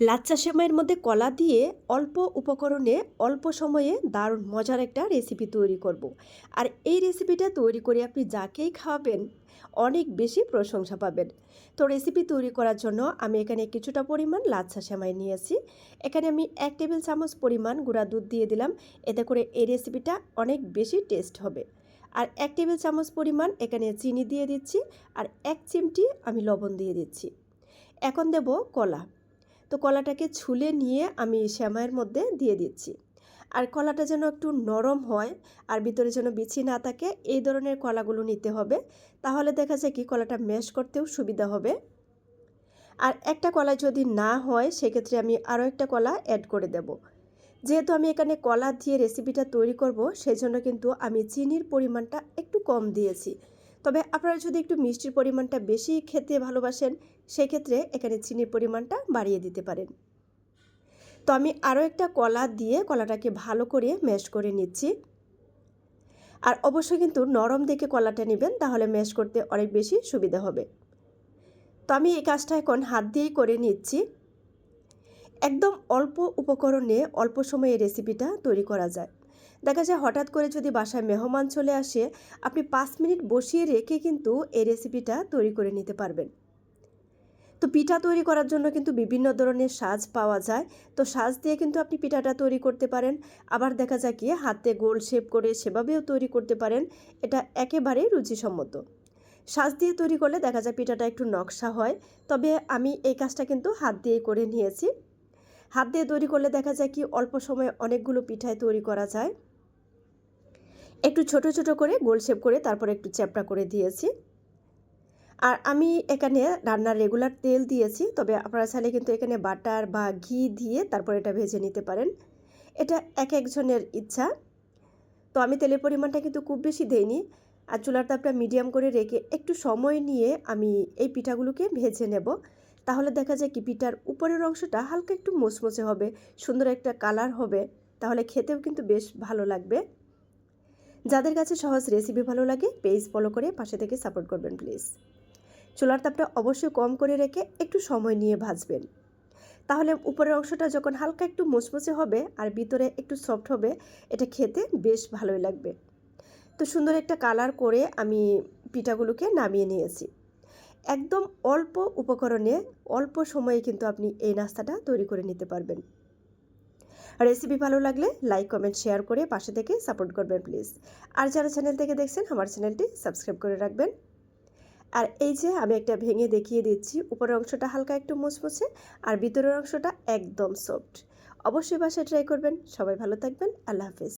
লাচ্চা সেমাইয়ের মধ্যে কলা দিয়ে অল্প উপকরণে অল্প সময়ে দারুণ মজার একটা রেসিপি তৈরি করব। আর এই রেসিপিটা তৈরি করে আপনি যাকেই খাওয়াবেন, অনেক বেশি প্রশংসা পাবেন। তো রেসিপি তৈরি করার জন্য আমি এখানে কিছুটা পরিমাণ লাচ্ছা সেমাই নিয়েছি। এখানে আমি এক টেবিল চামচ পরিমাণ গুঁড়া দুধ দিয়ে দিলাম, এতে করে এই রেসিপিটা অনেক বেশি টেস্ট হবে। আর এক টেবিল চামচ পরিমাণ এখানে চিনি দিয়ে দিচ্ছি, আর এক চিমটি আমি লবণ দিয়ে দিচ্ছি। এখন দেব কলা। তো কলাটাকে ছুলে নিয়ে আমি শ্যামাইয়ের মধ্যে দিয়ে দিচ্ছি। আর কলাটা যেন একটু নরম হয় আর ভিতরে যেন বিছি না থাকে, এই ধরনের কলাগুলো নিতে হবে। তাহলে দেখা যায় কি, কলাটা ম্যাশ করতেও সুবিধা হবে। আর একটা কলা যদি না হয়, সেক্ষেত্রে আমি আরও একটা কলা অ্যাড করে দেব। যেহেতু আমি এখানে কলা দিয়ে রেসিপিটা তৈরি করব সেই জন্য কিন্তু আমি চিনির পরিমাণটা একটু কম দিয়েছি। তবে আপনারা যদি একটু মিষ্টির পরিমাণটা বেশি খেতে ভালোবাসেন, সেক্ষেত্রে এখানে চিনির পরিমাণটা বাড়িয়ে দিতে পারেন। তো আমি আরও একটা কলা দিয়ে কলাটাকে ভালো করে ম্যাশ করে নিচ্ছি। আর অবশ্যই কিন্তু নরম দেখে কলাটা নেবেন, তাহলে ম্যাশ করতে অনেক বেশি সুবিধা হবে। তো আমি এই কাজটা এখন হাত দিয়েই করে নিচ্ছি। একদম অল্প উপকরণে অল্প সময়ে রেসিপিটা তৈরি করা যায়। দেখা যায় হঠাৎ করে যদি বাসায় মেহমান চলে আসে, আপনি পাঁচ মিনিট বসিয়ে রেখে কিন্তু এই রেসিপিটা তৈরি করে নিতে পারবেন। তো পিঠা তৈরি করার জন্য কিন্তু বিভিন্ন ধরনের সাজ পাওয়া যায়। তো সাজ দিয়ে কিন্তু আপনি পিঠাটা তৈরি করতে পারেন। আবার দেখা যায় কি, হাতে গোল শেপ করে সেভাবেও তৈরি করতে পারেন। এটা একেবারেই রুচিসম্মত। সাজ দিয়ে তৈরি করলে দেখা যায় পিঠাটা একটু নকশা হয়। তবে আমি এই কাজটা কিন্তু হাত দিয়ে করে নিয়েছি। হাত দিয়ে তৈরি করলে দেখা যায় কি, অল্প সময়ে অনেকগুলো পিঠায় তৈরি করা যায়। একটু ছোট ছোট করে গোল শেপ করে তারপর একটু চ্যাপটা করে দিয়েছি। আর আমি এখানে রান্নার রেগুলার তেল দিয়েছি, তবে আপনারা চাইলে কিন্তু এখানে বাটার বা ঘি দিয়ে তারপর এটা ভেজে নিতে পারেন। এটা এক একজনের ইচ্ছা। তো আমি তেলের পরিমাণটা কিন্তু খুব বেশি দেইনি। আর চুলার তাপটা মিডিয়াম করে রেখে একটু সময় নিয়ে আমি এই পিঠাগুলোকে ভেজে নেব। তাহলে দেখা যায় কি পিঠার উপরের অংশটা হালকা একটু মোচমোচে হবে, সুন্দর একটা কালার হবে। তাহলে খেতেও কিন্তু বেশ ভালো লাগবে। যাদের কাছে সহজ রেসিপি ভালো লাগে পেজ ফলো করে পাশে থেকে সাপোর্ট করবেন প্লিজ চুলার তাপটা অবশ্যই কম করে রেখে একটু সময় নিয়ে ভাজবেন। তাহলে উপরের অংশটা যখন হালকা একটু মুচমুচে হবে আর ভিতরে একটু সফট হবে, এটা খেতে বেশ ভালোই লাগবে। তো সুন্দর একটা কালার করে আমি পিঠাগুলোকে নামিয়ে নিয়েছি। একদম অল্প উপকরণে অল্প সময়ে কিন্তু আপনি এই নাস্তাটা তৈরি করে নিতে পারবেন। রেসিপি ভালো লাগলে লাইক কমেন্ট শেয়ার করে পাশে থেকে সাপোর্ট করবেন প্লিজ আর যারা চ্যানেল থেকে দেখছেন, আমার চ্যানেলটি সাবস্ক্রাইব করে রাখবেন। আর এই যে আমি একটা ভেঙে দেখিয়ে দিচ্ছি, উপরের অংশটা হালকা একটু মুচমুচে আর ভিতরের অংশটা একদম সফট অবশ্যই বাসায় ট্রাই করবেন। সবাই ভালো থাকবেন। আল্লাহ হাফিজ।